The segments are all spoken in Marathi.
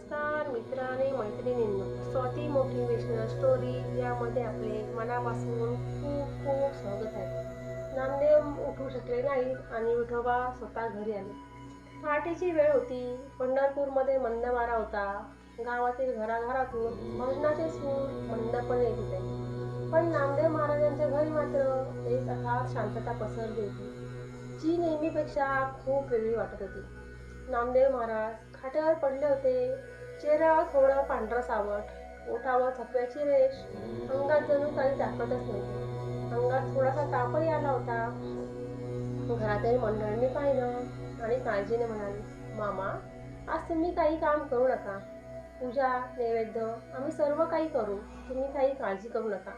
नमस्कार मित्र आणि मैत्रिणींनो. स्वाती मोटिवेशनल स्टोरी यामध्ये आपले मनापासून खूप खूप स्वागत आहे. नामदेव उठू शकले नाहीत आणि विठोबा स्वतः घरी आले. पहाटेची वेळ होती. पंढरपूरमध्ये मंद वारा होता. गावातील घराघरातून भजनाचे सूर मंदपणे येत होते. पण नामदेव महाराजांच्या घरी मात्र एक अथाट शांतता पसरली होती. जी नेहमीपेक्षा खूप वेगळी वाटत होती. नामदेव महाराज खाट्यावर पडले होते. चेहऱ्यावर थोडा पांढरा सावट. ओठावर थकव्याची रेष. अंगात जणू काही दाखवतच नव्हते. अंगात थोडासा तापही आला होता. घरातील मंडळींनी पाहिलं आणि काळजीने म्हणाली मामा आज तुम्ही काही काम करू नका. पूजा नैवेद्य आम्ही सर्व काही करू. तुम्ही काही काळजी करू नका.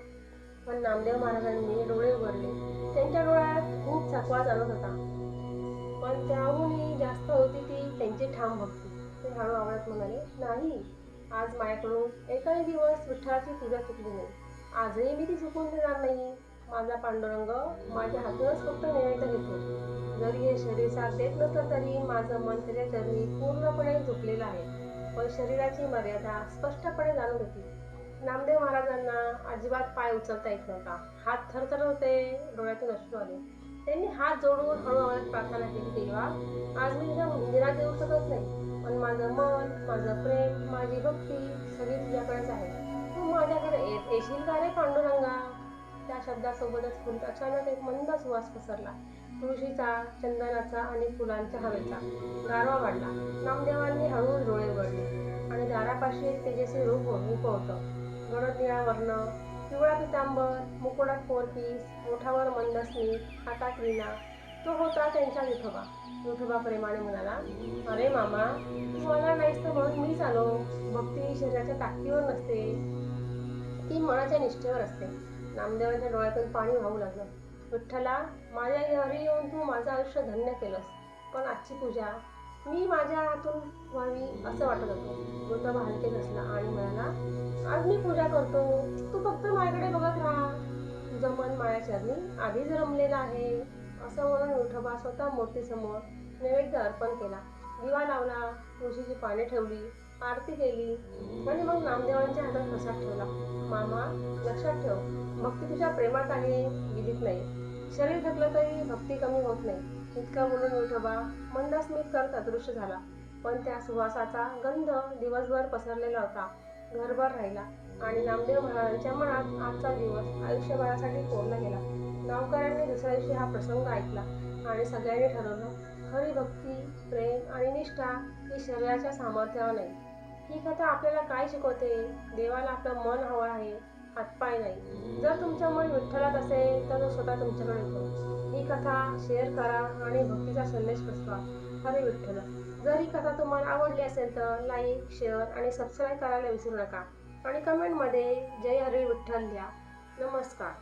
पण नामदेव महाराजांनी डोळे उघडले. त्यांच्या डोळ्यात खूप थकवा चालत होता. पण त्याहूनही जास्त होती ती त्यांची ठाम भक्ती. ते हळू आवाजात म्हणाले नाही आज माझ्याकडून एकही दिवस विठ्ठलाची पूजा चुकली नाही. आजही मी ती चुकून देणार नाही माझा पांडुरंग माझ्या हातूनच फक्त नैवेद्य घेतो. जरी हे शरीर साथ देत नसलं तरी माझं मन त्याच्या चरणी पूर्णपणे झुकलेलं आहे. पण शरीराची मर्यादा स्पष्टपणे जाणून घेतली नामदेव महाराजांना अजिबात पाय उचलता येत नव्हता. हात थरथर होते डोळ्यातून अश्रू आले. त्यांनी हात जोडून हळूहळू प्रार्थना केली देवा आज मी तुझ्या मंदिरात येऊ शकत नाही. पण माझं मन माझं प्रेम माझी भक्ती सगळी तुझ्याकडेच आहे. तू माझ्याकडे ये- येशील का रे पांडुरंगा? त्या शब्दासोबतच फुल अचानक एक मंद सुवास पसरला. तुळशीचा चंदनाचा आणि फुलांच्या हवेचा गारवा वाढला. नामदेवांनी हळूच डोळे उघडले आणि दारापाशी एक तेजस्वी रूप हो- उभं होतं. गडद निळा वर्ण पिवळा पितांबर मुकुडात फोरपीस मोठावर मंद स्मित हातात विणा तो होता त्यांचा विठोबा विठोबा प्रेमाने म्हणाला अरे मामा तू मला नाहीस तर म्हणून मीच आलो. भक्ती ही शरीराच्या ताकदीवर नसते. ती मनाच्या निष्ठेवर असते. नामदेवांच्या डोळ्यातून पाणी वाहू लागलं. विठ्ठला माझ्या घरी येऊन तू माझं आयुष्य धन्य केलंस. पण आजची पूजा मी माझ्या हातून व्हावी असं वाटत होतं. विठोबा हलकेच असला आणि म्हणाला आज मी पूजा करतो. तू फक्त माझ्याकडे बघत राहा. तुझं मन माझ्या चरणी आधीच रमलेलं आहे. असं म्हणून विठोबा स्वतः मूर्तीसमोर नैवेद्य अर्पण केला. दिवा लावला तुळशीची पाने ठेवली आरती केली आणि मग नामदेवांच्या हातात प्रसाद ठेवला. मामा लक्षात ठेव भक्ती तुझ्या प्रेमात आहे विधीत नाही. शरीर थकलं तरी भक्ती कमी होत नाही. इतका बोलून विठोबा मंदस्मित करत अदृश्य झाला. पण त्या सुवासाचा गंध दिवसभर पसरलेला होता. घरभर राहिला आणि नामदेव महाराजांच्या मनात आजचा दिवस आयुष्यभरासाठी कोरला गेला. गावकऱ्यांनी दुसऱ्या दिवशी हा प्रसंग ऐकला आणि सगळ्यांनी ठरवलं खरी भक्ती प्रेम आणि निष्ठा ही शरीराच्या सामर्थ्यावर नाही. ही कथा आपल्याला काय शिकवते? देवाला आपलं मन हवं आहे. हातपाय नाही. जर तुमचं मन विठ्ठलात असेल तर तो स्वतः तुमच्याकडे येतो. ही कथा शेअर करा आणि भक्तीचा संदेश पसवा हरे विठ्ठल. जर ही कथा तुम्हाला आवडली असेल तर लाईक शेअर आणि सबस्क्राईब करायला विसरू नका. आणि कमेंटमध्ये जय हरी विठ्ठल द्या. नमस्कार.